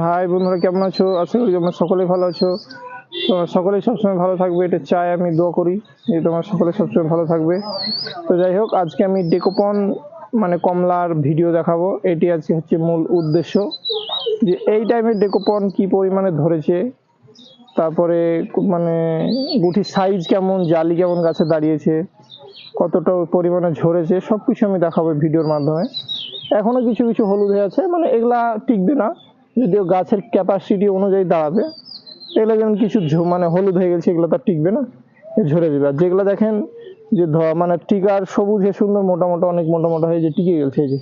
High বন্ধুরা, কেমন আছো? আশা করি তোমরা সকলেই ভালো আছো। তোমরা সকলেই সবসময় ভালো থাকবে, এটা চাই আমি, দোয়া করি যে তোমরা সকলে সবসময় ভালো থাকবে। তো যাই হোক, আজকে আমি ডেকোপন মানে কমলার ভিডিও দেখাবো। এটি আজকে হচ্ছে মূল উদ্দেশ্য। যে এই টাইমে ডেকোপন কি পরিমাণে ধরেছে, তারপরে মানে গুটির সাইজ কেমন, জালি কেমন গাছে দাঁড়িয়েছে, কতটা পরিমাণে ঝরেছে সব কিছু আমি দেখাবো ভিডিওর মাধ্যমে। এখনও কিছু কিছু হলুদ হয়ে আছে মানে এগুলা টিকবে না। যদিও গাছের ক্যাপাসিটি অনুযায়ী দাঁড়াবে, এগুলো যেমন কিছু মানে হলুদ হয়ে গেছে, এগুলো তো টিকবে না ঝরে যাবে। আর যেগুলো দেখেন যে ধ- মানে টিকার সবুজে সুন্দর মোটা মোটা, অনেক মোটা মোটা হয়ে যে টিকে গেছে যে।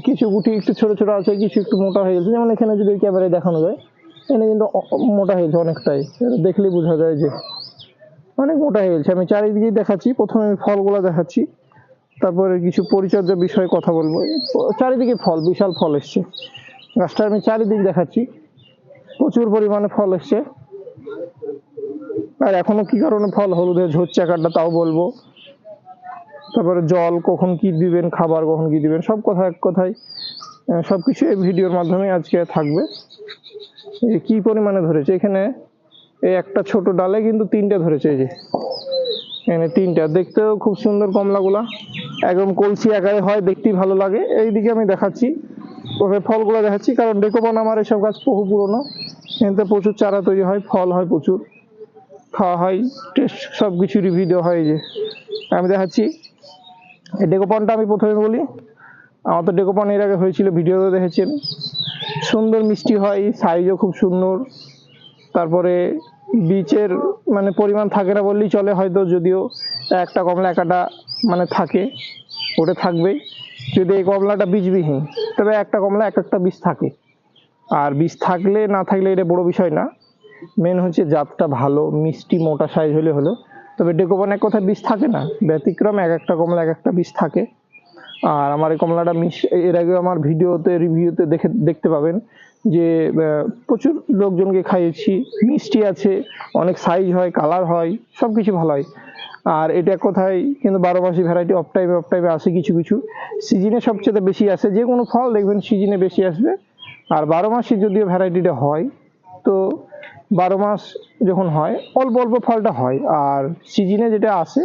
কিছু গুটি একটু ছোট ছোট আছে, কিছু একটু মোটা হয়ে গেছে, যেমন এখানে যদি ক্যামেরায় দেখানো যায়, এখানে কিন্তু মোটা হয়েছে অনেকটাই। দেখলেই বোঝা যায় যে অনেক মোটা হয়ে গেছে। আমি চারিদিকেই দেখাচ্ছি, প্রথমে আমি ফলগুলো দেখাচ্ছি, তারপরে কিছু পরিচর্যা বিষয়ে কথা বলব। চারিদিকে ফল, বিশাল ফল এসছে। গাছটা আমি চারিদিক দেখাচ্ছি। প্রচুর পরিমাণে ফল এসছে। আর এখনও কি কারণে ফল হলুদে ঝরছে একারটা তাও বলব। তারপরে জল কখন কি দিবেন খাবার কখন কি দিবেন সব কথা এক কথায় আহ, সবকিছু এই ভিডিওর মাধ্যমে আজকে থাকবে। এই কি পরিমাণে ধরেছে এখানে এই একটা ছোট ডালে কিন্তু তিনটে ধরেছে এই যে। এখানে তিনটা দেখতেও খুব সুন্দর কমলাগুলা। একদম কলসি আকারে হয় দেখতেই ভালো লাগে। এইদিকে আমি দেখাচ্ছি। ওকে ফলগুলো দেখাচ্ছি, কারণ ডেকোবন আমার এসব গাছ বহু পুরনো। এতে প্রচুর চারা তৈরি হয়, ফল হয় প্রচুর। খাওয়া হয় টেস্ট সব কিছু রিভিউ দেওয়া হয় যে। আমি দেখাচ্ছি, এই ডেকোপনটা আমি প্রথমে বলি। আমার তো ডেকোপন এর আগে হয়েছিল ভিডিওতে দেখেছেন সুন্দর মিষ্টি হয় সাইজও খুব সুন্দর। তারপরে বীজের মানে পরিমাণ থাকে না বললেই চলে, হয়তো যদিও একটা কমলা একাটা মানে থাকে, ওটা থাকবেই। যদি এই কমলাটা বীজবিহীন, তবে একটা কমলা এক একটা বীজ থাকে। আর বীজ থাকলে, না থাকলে এটা বড় বিষয় না। মেন হচ্ছে জাতটা ভালো, মিষ্টি, মোটা সাইজ হলে হলো। তবে ডেকোবন এক কথা বীজ থাকে না। ব্যতিক্রম এক একটা কমলা এক একটা বীজ থাকে। আর আমার এই কমলাটা মিশ এর আগে আমার ভিডিওতে, রিভিউতে দেখে, দেখতে পাবেন যে প্রচুর লোকজনকে খাইয়েছি, মিষ্টি আছে, অনেক সাইজ হয় কালার হয় সব কিছু ভালো হয়। আর এটা কথায়, কিন্তু বারো মাসি ভ্যারাইটি অফ টাইমে অফ টাইমে আসে কিছু কিছু। সিজনে সবচেয়ে বেশি আসে যে কোনো ফল দেখবেন সিজনে বেশি আসবে। আর বারো মাসি যদিও ভ্যারাইটিটা হয়, তো বারো মাস যখন হয়, অল্প অল্প ফলটা হয়। আর সিজনে যেটা আসে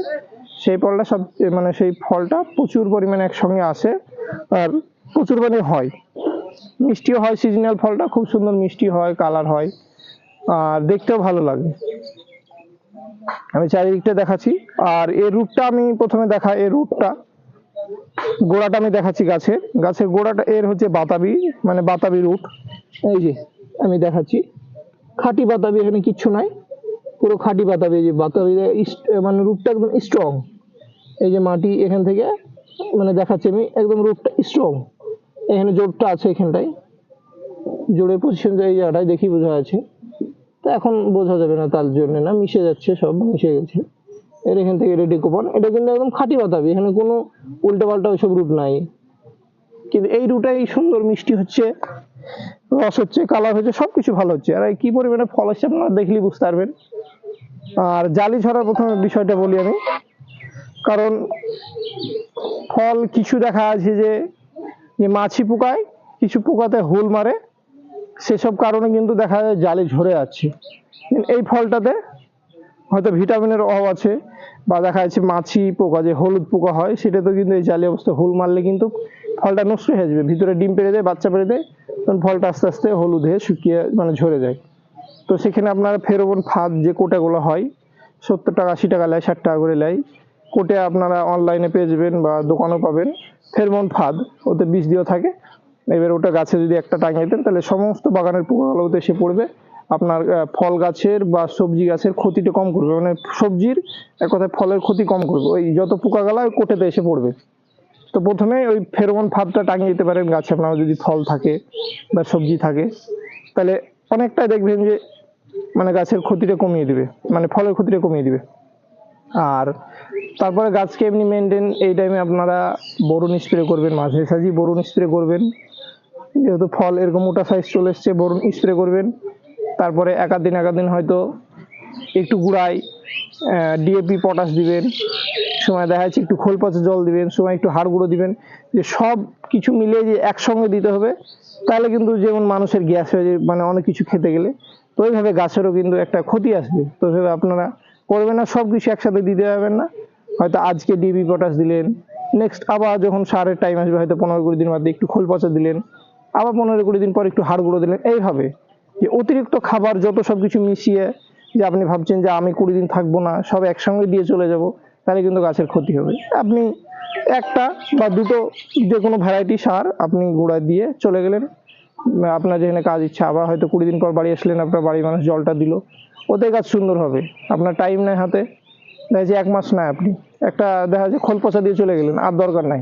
সেই ফলটা সব মানে সেই ফলটা প্রচুর পরিমাণে একসঙ্গে আসে আর প্রচুর পরিমাণে হয়। মিষ্টিও হয় সিজনাল ফলটা, খুব সুন্দর মিষ্টি হয় কালার হয়, আর দেখতেও ভালো লাগে। আমি চারিদিকটা দেখাচ্ছি, আর এর রুটটা আমি প্রথমে দেখা, এর রুটটা গোড়াটা আমি দেখাচ্ছি গাছের গাছের গোড়াটা, এর হচ্ছে বাতাবি মানে বাতাবি রুট এই যে, আমি দেখাচ্ছি। খাঁটি বাতাবি এখানে কিচ্ছু নাই। পুরো খাঁটি বাতাবি যে বাতাবি মানে রুটটা একদম স্ট্রং এই যে মাটি এখান থেকে মানে দেখাচ্ছি আমি, একদম রূপটা স্ট্রং এখানে জোরটা আছে এখানটায়। জোরের পজিশন এই জায়গাটায় দেখি বোঝা আছে তো এখন বোঝা যাবে না তার জন্য না, মিশে যাচ্ছে, সব মিশে গেছে। এর এখান থেকে রেডি কোপন এটা কিন্তু একদম খাঁটি বাতাবি, এখানে কোনো উল্টো পাল্টা ওইসব রুট নাই। কিন্তু এই রুটাই সুন্দর, মিষ্টি হচ্ছে, রস হচ্ছে কালার হচ্ছে সব কিছু ভালো হচ্ছে। আর কি পরিমাণে ফল হচ্ছে আপনারা দেখলেই বুঝতে পারবেন। আর জালি ছড়ার প্রথমে বিষয়টা বলি আমি। কারণ ফল কিছু দেখা আছে যে যে মাছি পোকায়, কিছু পোকাতে হুল মারে, সেসব কারণে কিন্তু দেখা যায় জালি ঝরে যাচ্ছে। এই ফলটাতে হয়তো ভিটামিনের অভাব আছে, বা দেখা যাচ্ছে মাছি পোকা, যে হলুদ পোকা হয় সেটা তো কিন্তু এই জালি অবস্থা হুল মারলে কিন্তু ফলটা নষ্ট হয়ে যাবে। ভিতরে ডিম পেড়ে দেয়, বাচ্চা পেড়ে দেয়, তখন ফলটা আস্তে আস্তে হলুদ হয়ে শুকিয়ে মানে ঝরে যায়। তো সেখানে আপনার ফেরোমন ফাঁদ যে কোটাগুলো হয়, সত্তর টাকা, আশি টাকা নেয় ষাট টাকা করে নেয় কোটে আপনারা অনলাইনে পেয়ে যাবেন বা দোকানেও পাবেন। ফেরমন ফাঁদ, ওতে বিষ দেওয়া থাকে। এবার ওটা গাছে যদি একটা টাঙিয়ে দেন, তাহলে সমস্ত বাগানের পোকাগুলো ওতে এসে পড়বে। আপনার ফল গাছের বা সবজি গাছের ক্ষতিটা কম করবে। মানে সবজির এক কথায় ফলের ক্ষতি কম করবে। ওই যত পোকাগুলো ওই কোটেতে এসে পড়বে। তো প্রথমে ওই ফেরোমন ফাঁদটা টাঙিয়ে দিতে পারেন। গাছে আপনার যদি ফল থাকে বা সবজি থাকে, তাহলে অনেকটাই দেখবেন যে মানে গাছের ক্ষতিটা কমিয়ে দিবে। মানে ফলের ক্ষতিটা কমিয়ে দিবে। আর তারপরে গাছকে এমনি মেনটেন এই টাইমে আপনারা বরুণ স্প্রে করবেন, মাঝে সাঝি বরুণ স্প্রে করবেন। যেহেতু ফল এরকম মোটা সাইজ চলে এসছে, বরুণ স্প্রে করবেন। তারপরে একাদিন একাদিন হয়তো একটু গুঁড়াই ডিএপি পটাশ দিবেন। সময় দেখা যাচ্ছে একটু খোল পচা জল দিবেন, সময় একটু হাড় গুঁড়ো দিবেন। যে সব কিছু মিলিয়ে যে একসঙ্গে দিতে হবে, তাহলে কিন্তু যেমন মানুষের গ্যাস হয়ে যায় মানে অনেক কিছু খেতে গেলে, তো ওইভাবে গাছেরও কিন্তু একটা ক্ষতি আসবে। তো ওইভাবে আপনারা করবেন না, সব কিছু একসাথে দিতে পারবেন না। হয়তো আজকে ডিবি পটাশ দিলেন নেক্সট আবার যখন সারের টাইম আসবে, হয়তো পনেরো কুড়ি দিন বাদে একটু খোল পচা দিলেন, আবার পনেরো কুড়ি দিন পর একটু হাড় গুঁড়ো দিলেন, এইভাবে। যে অতিরিক্ত খাবার, যত সব কিছু মিশিয়ে যে আপনি ভাবছেন যে আমি কুড়ি দিন থাকব না, সব একসঙ্গে দিয়ে চলে যাব, তাহলে কিন্তু গাছের ক্ষতি হবে। আপনি একটা বা দুটো যে কোনো ভ্যারাইটি সার আপনি গুঁড়া দিয়ে চলে গেলেন আপনার যেখানে কাজ ইচ্ছা, আবার হয়তো কুড়ি দিন পর বাড়ি আসলেন, আপনার বাড়ির মানুষ জলটা দিল। ওতে গাছ সুন্দর হবে। আপনার টাইম নেই হাতে। দেখা যাচ্ছে এক মাস নাই আপনি। একটা দেখা যাচ্ছে খোল পচা দিয়ে চলে গেলেন, আর দরকার নাই।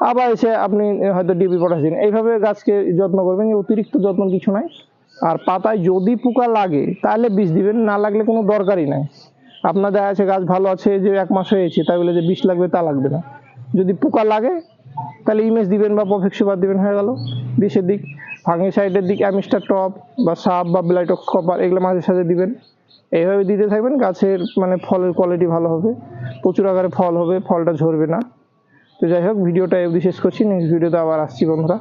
আবার এসে আপনি হয়তো পটাশ দিন এইভাবে গাছকে যত্ন করবেন অতিরিক্ত যত্ন কিছু নাই। আর পাতায় যদি পোকা লাগে, তাহলে বিষ দিবেন, না লাগলে কোনো দরকারই নাই। আপনার দেখা যাচ্ছে গাছ ভালো আছে, যে এক মাস হয়েছে তাই বলে যে বিষ লাগবে, তা লাগবে না। যদি পোকা লাগে, তাহলে ইমেজ দিবেন বা পফেক্সিবার দিবেন, হয়ে গেল। বিষের দিক। ফাঙ্গিসাইডের দিকে অ্যামিস্টার টপ বা সাপ বা ব্লাইটক কপার এগুলো মাঝে সাঝে দিবেন। এইভাবে দিতে থাকবেন, গাছের মানে ফলের কোয়ালিটি ভালো হবে। প্রচুর আকারে ফল হবে, ফলটা ঝরবে না। তো যাই হোক, ভিডিওটা এই শেষ করছি। নেক্সট ভিডিওতে আবার আসছি বন্ধুরা।